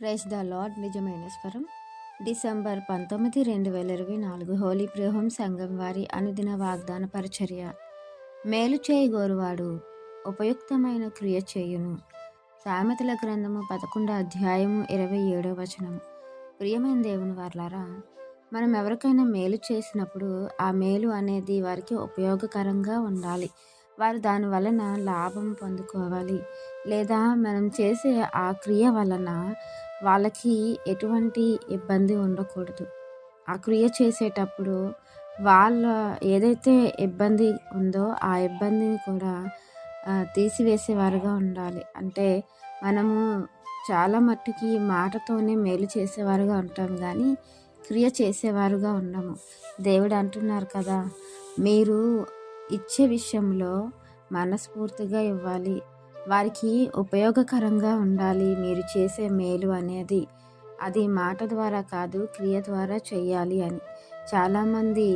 Praise the lord. నిజమైన స్వరం. December పంతొమ్మిది రెండు వేల ఇరవై నాలుగు. హోలీ ప్రేహం సంఘం వారి అనుదిన వాగ్దాన పరిచర్య. మేలు చేయగోరువాడు ఉపయుక్తమైన క్రియ చేయును. సామెతల గ్రంథము పదకొండో అధ్యాయము ఇరవై ఏడో వచనం. ప్రియమైన దేవుని వార్లారా మనం ఎవరికైనా మేలు చేసినప్పుడు ఆ మేలు అనేది వారికి ఉపయోగకరంగా ఉండాలి. వారు దాని వలన లాభం పొందుకోవాలి. లేదా మనం చేసే ఆ క్రియ వలన వాళ్ళకి ఎటువంటి ఇబ్బంది ఉండకూడదు. ఆ క్రియ చేసేటప్పుడు వాళ్ళ ఏదైతే ఇబ్బంది ఉందో ఆ ఇబ్బందిని కూడా తీసివేసేవారుగా ఉండాలి. అంటే మనము చాలా మట్టుకి మాటతోనే మేలు చేసేవారుగా ఉంటాం కానీ క్రియ చేసేవారుగా ఉండము. దేవుడు అంటున్నారు కదా మీరు ఇచ్చే విషయంలో మనస్ఫూర్తిగా ఇవ్వాలి. వారికి ఉపయోగకరంగా ఉండాలి మీరు చేసే మేలు అనేది. అది మాట ద్వారా కాదు క్రియ ద్వారా చేయాలి అని. చాలామంది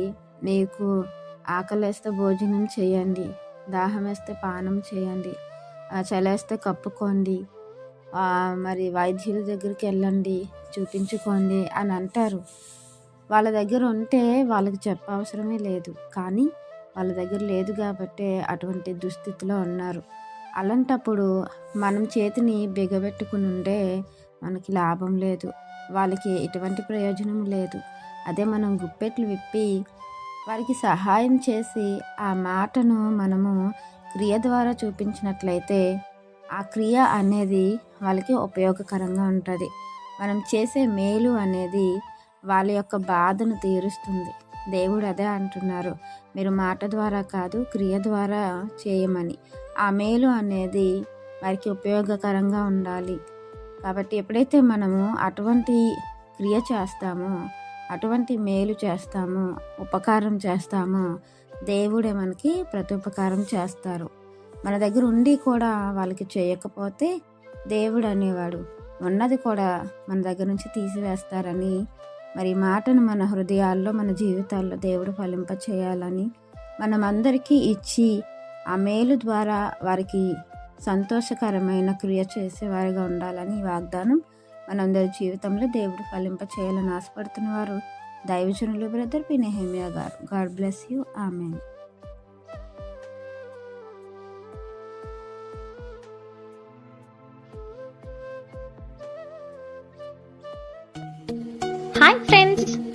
మీకు ఆకలేస్తే భోజనం చేయండి దాహం వేస్తే పానం చేయండి చలేస్తే కప్పుకోండి మరి వైద్యుల దగ్గరికి వెళ్ళండి చూపించుకోండి అని అంటారు. వాళ్ళ దగ్గర ఉంటే వాళ్ళకి చెప్పవసరమే లేదు. కానీ వాళ్ళ దగ్గర లేదు కాబట్టి అటువంటి దుస్థితిలో ఉన్నారు. అలాంటప్పుడు మనం చేతిని బిగబెట్టుకుని ఉండే మనకి లాభం లేదు. వాళ్ళకి ఎటువంటి ప్రయోజనం లేదు. అదే మనం గుప్పెట్లు విప్పి వారికి సహాయం చేసి ఆ మాటను మనము క్రియ ద్వారా చూపించినట్లయితే ఆ క్రియ అనేది వాళ్ళకి ఉపయోగకరంగా ఉంటుంది. మనం చేసే మేలు అనేది వాళ్ళ యొక్క బాధను తీరుస్తుంది. దేవుడు అదే అంటున్నారు. మీరు మాట ద్వారా కాదు క్రియ ద్వారా చేయమని. ఆ మేలు అనేది వారికి ఉపయోగకరంగా ఉండాలి. కాబట్టి ఎప్పుడైతే మనము అటువంటి క్రియ చేస్తామో అటువంటి మేలు చేస్తామో ఉపకారం చేస్తామో దేవుడే మనకి ప్రతి ఉపకారం చేస్తారు. మన దగ్గర ఉండి కూడా వాళ్ళకి చేయకపోతే దేవుడు అనేవాడు. ఉన్నది కూడా మన దగ్గర నుంచి తీసివేస్తారని మరి మాటను మన హృదయాల్లో మన జీవితాల్లో దేవుడు ఫలింప చేయాలని మనమందరికీ ఇచ్చి ఆ మేలు ద్వారా వారికి సంతోషకరమైన క్రియ చేసేవారిగా ఉండాలని వాగ్దానం మనందరి జీవితంలో దేవుడు ఫలింప చేయాలని ఆశపడుతున్న వారు దైవజనులు బ్రదర్ పినెహేమియా గారు. God bless you. ఆమె hi friends.